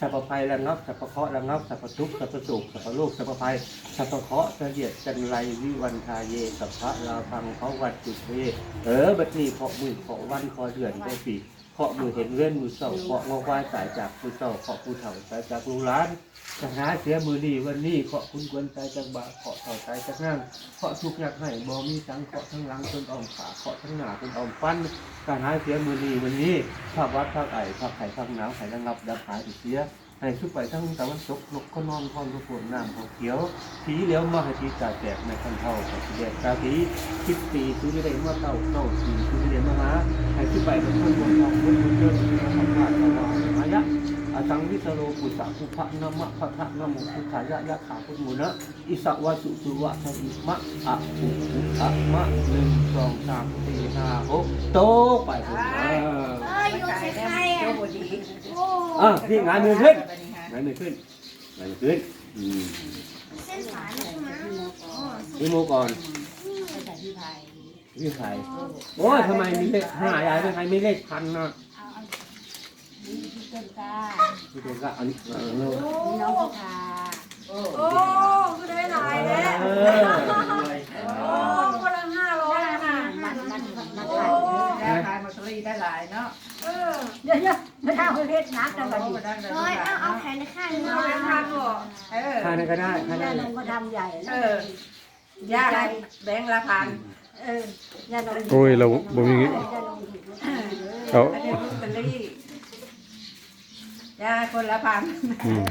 สัพพภัยระงับสัพพเคราะห์ระงับสัพพทุกข์สัพพสุขสัพพโลกสัพพภัยสัพพเคราะห์เสดียดจันไรวิวันทาเยสัพพะลาพังเขาวัดจุดเทเออบัดนี้เคาะมือเคาะวันเคาะเดือนเคาะปี เคาะมือเห็นเว้นมือเศร้าเคาะงอควายสายจากมือเศร้าเคาะผู้เฒ่าสายจากลูกหลานจะหาเสียมือดีวันนี้เคาะคุณควรตายจากบาเคาะเฒ่าตายจากนั่งเคาะทุกข์ยากให้บ่มีสังเคาะทั้งหลังจนอ่อมขาเคาะทั้งหน้าจนอ่อมฟันการหาเสียมือนี้วันนี้ภาพวัดภาพไอ้ภาพไข่ภาพหนาวไข่ระงับดับหายเสีย ให้ชุบไปทั้งตะวันตกนกก็นอนพร้อมทุกคนน้ำเขาเขียวผีเหลี้ยวมาให้ผีจ่าแจกในคันเท่ากับแดงตาผีคิดปีซื้อได้มาเต้าเต้าสีซื้อได้มาหาให้ชุบไปทั้งคนบนทองบนบนเดินมาทำงานทำงานมายะอาสังวิสโรปุสสะภุพะนามะพะทะนโมพุทธายะยะขาพุทธมุนะอิสวะสุสุวะทวิมะอะปุพุทธะมะหนึ่งสองสามสี่ห้าหกโตไปผมเออ เอ้ยอยู่ใส่ใครอะ โจ้บดี โอ้อะพี่งานมือขึ้นไหนไม่ขึ้นไหนไม่ขึ้นอืมเส้นสายใช่ไหมอ๋อพี่โมก่อนใส่ที่ไทยพี่ไข่โอ้ยทำไมมีเลขห้ายายเป็นใครมีเลขพันนะเอาเอาดีที่ต้นกล้าพี่เด็กก็อันนี้เออนี่น้องพิธาโอ้คือได้หลายแล้ว ได้หลายเนาะเออเดี๋ยวเดี๋ยวไม่ได้เอาเฮ็ดนักจังหวะนี้เฮ้ยเอาเอาแขนในข้างนี้เอามาไปทานบ่เออทานนก็ได้ทานย่าได้นงก็ทำใหญ่เออย่าให้แบงค์ละพันเออย่านงโอ้ยเราบ่มีย่านงถูกเอาอันนี้ลอตเตอรี่ย่าคนละพันอืม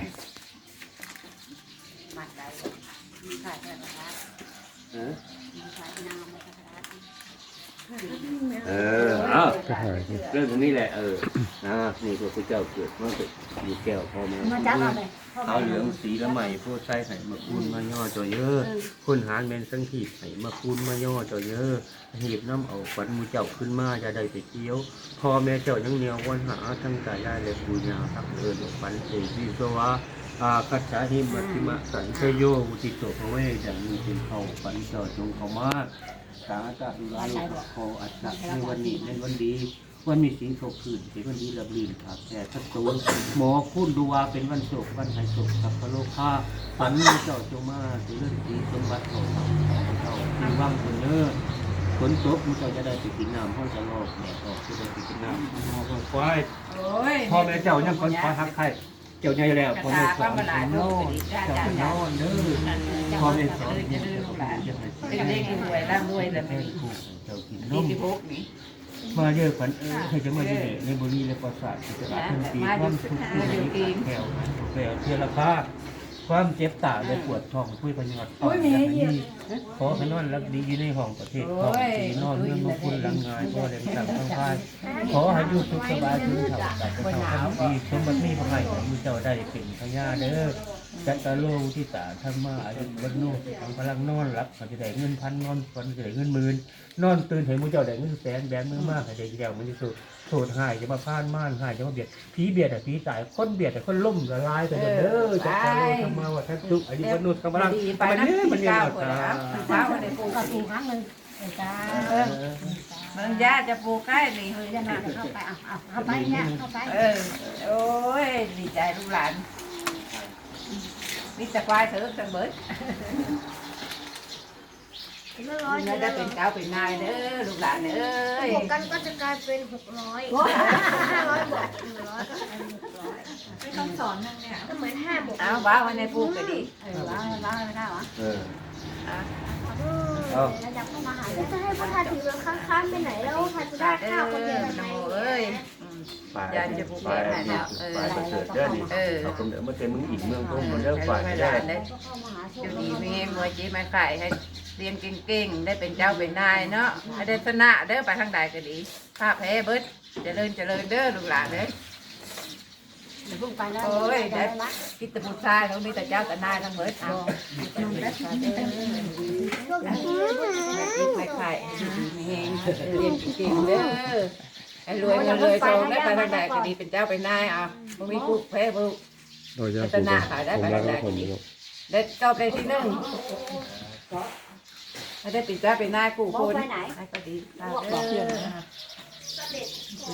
มัดได้มีขายแต่ละร้านเอ เออเอาก็ถ่ายเรื่องตรงนี้แหละ เออนะนี่พระพุทธเจ้าเกิดมาเกิดอยู่แก้วพ่อแม่มาจับเอาเลยขาวเหลืองสีละไหมผู้ใส่ไห่มาคูนมาย่อจอเยอะคุณหารเมนสังขีไห่มาคูนมาย่อจอเยอะหีบน้ำเอาขวัญมูเจ้าขึ้นมาจะได้ไปเที่ยวพ่อแม่เจ้ายังเหนียววันหาทั้งกายได้และปูญาทักเอิญขวัญเอวิสวะอาคัจฉาหิมัติมะสันเชโยอุติโตภเวดังมีเป็นเขาฝันเจ้าจงเขามา สาธุดุลาโลกโคอัตตะในวันนี้ในวันดีวันมีสีโศกคืนเป็นวันดีระบลีนขาดแค่ทัตูนหมอคุณดูว่าเป็นวันโศกวันหายโศกสัพพโลกาฝันเจ้าจงมาถึงเรื่องดีสมบัติของเราเราที่ว่างคนเนื้อฝนตกมันเจ้าจะได้ไปกินน้ำห้องจะรอแดดออกจะได้ไปกินน้ำห้องควายพ่อแม่เจ้ายังคนคอยหักใคร เจ้าใหญ่แล้วพ่อแม่สอนให้นอนเจ้าให้นอนเด้อพ่อแม่สอนให้เจ้าจะให้เป็นเด็กรวยร่ำรวยแต่ไม่มีเจ้ากินนมีมที่พกนี่มาเยอะฝันเออเคยจะมาเยอะในบุรีและประสาทจะรักทันทีความทุกข์ที่มีแถวแถวเทลภาพ ความเจ็บตาและปวดท้องคุยประโยชน์ต่อจากนี้ขอให้นอนรักดีอยู่ในห้องประเทศท้องสีนอนเรื่องมงคลลังงายพ่อแหลมสั่งทั้งพายขอให้อยู่สุขสบายถึงเถ่ากับเถ่าทั้งดีสมบัติมีพระให้มือเจ้าได้เป็นพญาเด้อ จัตตาโลที่ตาธรรมะอายุวันโนทางพลังนอนรับเขาจะได้เงินพันนอนฝันจะได้เงินหมื่นนอนตื่นเห็นมือเจ้าได้เงินแสนแบนมือมากให้ได้เดียวมันจะสุดโสดหายจะมาพานม่านหายจะมาเบียดผีเบียดแต่ผีตายคนเบียดแต่คนล่มละลายไปเด้อจักรโลธรรมาวัฏทุกอายุวนุษย์กำลังดีไปมันนะเนี่ยมันปีเนี่ยเก้าหมคนดแล้วเช้าวันนี้ปลูกก็กินครั้งหนึ่งเออจ้าเออมันย่าจะปลูกใกล้นี่เออย่านงเข้าไปเอาเอาเข้าไปเนี่ยเข้าไปเออโอ้ยดีใจลูกหลาน มีแต่ควายเถอะจังเบิดละร้อยไม่ได้เป็นเจ้าเป็นนายเด้อลูกหลานเอ้ยบวกกันก็จะกลายเป็นหกร้อยห้าร้อยบวกหนึ่งร้อยก็เป็นหกร้อยไม่ต้องสอนนั่งเนี่ยก็เหมือนห้าบวกเอาว้าวันในปลูกก็ดีเออว้าวว้าวไม่ได้หรอเอออะเออแล้วจะเข้ามาหาแล้วจะให้พระทาถือเรือค้างๆไปไหนแล้วพระจะได้เด้ข้าวคนอเดียวโนทำไมเอ้ยอืม ฝ่ายยายจะปลูกฝ่ายให้แล้วเออฝ่ายประเสริฐเด้อนี่เออเขาคนเดิมมาเต็มมึงอีกเมืองต้มมันเด้อให้ฝ่ายลูกให้หได้ลานได้เข้ามาหาโชอคยู่ดีดีมีมวยจีมาขายให้เรียนเก่งๆ ได้เป็นเจ้าเป็นนายเนาะให้ได้ชนะเด้อไปทางใดก็ดีภาพแพ้เบิดเจริญเจริญเด้อลูกหลานเด้อเพิ่งไปแล้วโอ้ยได้ได้ละคิดแต่ผู้ชายเขามีแต่เจ้าแต่นายทั้งเบิดเอาดีไปขายอยู่ดีมีแหงเรียนเก่งๆเด้อ ให้รวยเงินรวยทองได้ไปทางใดก็ดีเป็นเจ้าเป็นนายอะบ่มีผู้แพ้ผู้โอ้ยยาผมผมรักของผมอยู่ได้ตอบได้ที่หนึ่งให้ได้เป็นเจ้าเป็นนายผู้คนให้ก็ดีค่ะเด้ออยู่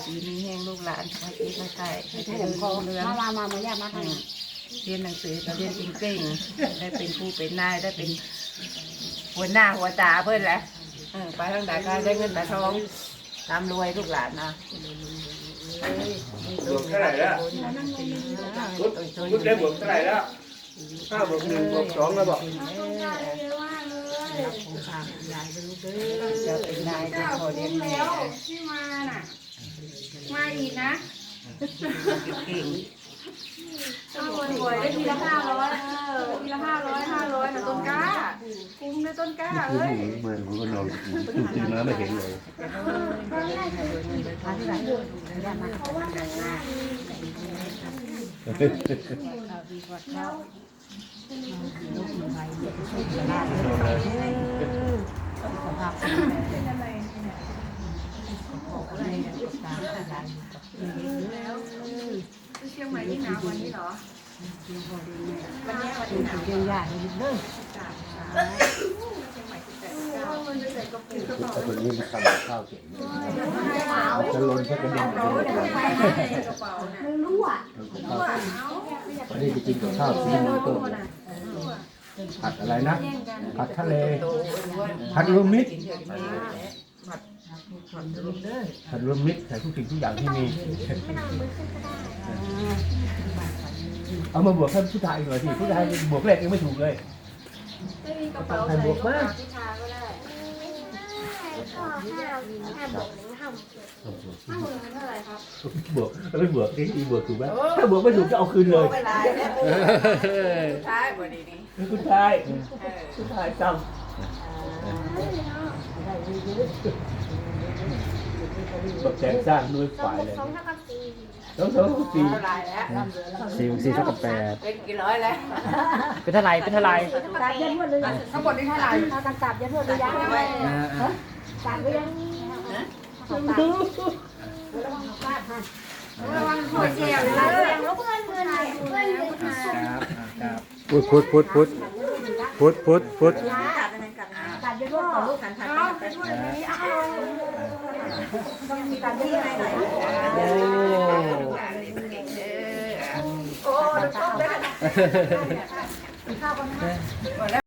ดีมีแห้งลูกหลานไปกินไปไข่ให้ใช่เจเดี๋ริยวญคอรุ่งเรือง มามามามาย่ามาทางนี้เรียนหนังสือก็เรียนเก่งๆได้เป็นผู้เป็นนายได้เป็นหัวหน้าหัวตาเพื่อนแหละเออไปทางใดก็ได้เงินแต่ทอง ตามรวยลูกหลานนะบวกเท่าไหร่แล้วพุทธพุทธได้บวกเท่าไหร่แล้วห้าบวกหนึ่งบวกสองแล้วบอกต้องการเยอะมากเลยจะเป็นนายเป็นเก้าพ่อเลี้ยงแม่แล้วที่มาน่ะ มาดีนะ เก่งเอาบ่อยๆได้ทีละห้าร้อยเออทีละห้าร้อยห้าร้อยนะต้นกล้าคุ้มเลยต้นกล้าเอ้ยไม่ผมก็นอนตื่นมาไม่เห็นเลยมาที่ไหนย่ามาเชียงใหม่ที่หนาววันนี้เหรอ วันนี้วันถึที่งหนาวเรียนย่าเด้อมันจะใส่กระปุกกระเป๋าแต่คนนี้มันทำข้าวเก่งจะล้นแค่กระเด็นกระเด็นกระเป๋าน่ะไม่รู้อะวันนี้ไปกินกับข้าวซีมันต้มผัดอะไรนะผัดทะเลผัดร วมมิตรผัดรวมมิตรใส่ทุกสิ่งทุกอย่างที่มีเอามาบวกให้ผู้ชายหน่อยสิผู้ชายบวกเลขยังไม่ถูกเลยไม่มีกระเป๋าใส่กระเป๋าที่ชาก็ได้ห้าห้าบวกหนึ่งห้าห้าบวกหนึ่งเท่าไหร่ครับบวกแล้วไม่บวกนี่บวกถูกไหมถ้าบวกไม่ถูกก็เอาคืนเลยเวลาแล้วสุดท้ายวันนี้นี่ผู้ชายเออผู้ชายจำ แบบแจงสร้างด้วยฝ่ายเลยสองเท่ากับสี่แล้วสองสี่เท่าไรแล้วสี่สี่เท่ากับแปดเป็นกี่ร้อยแล้วเป็นเท่าไรเป็นเท่าไรตาเย็นหมดเลยทั้งหมดนี่เท่าไหร่ตากันตับเย็นหมดเลยยังตับไปยังระวังหัวเสียงเลยแล้วเพื่อนเพื่อนเพื่อนเพื่อนพุทธพุทธพุทธพุทธพุทธพุทธพุทธ ตับเย็นหมดต่อลูกเอาไปช่วยนี้เอาต้องมีตับเย็นหมดโอ้โอ้ข้าวกันนะ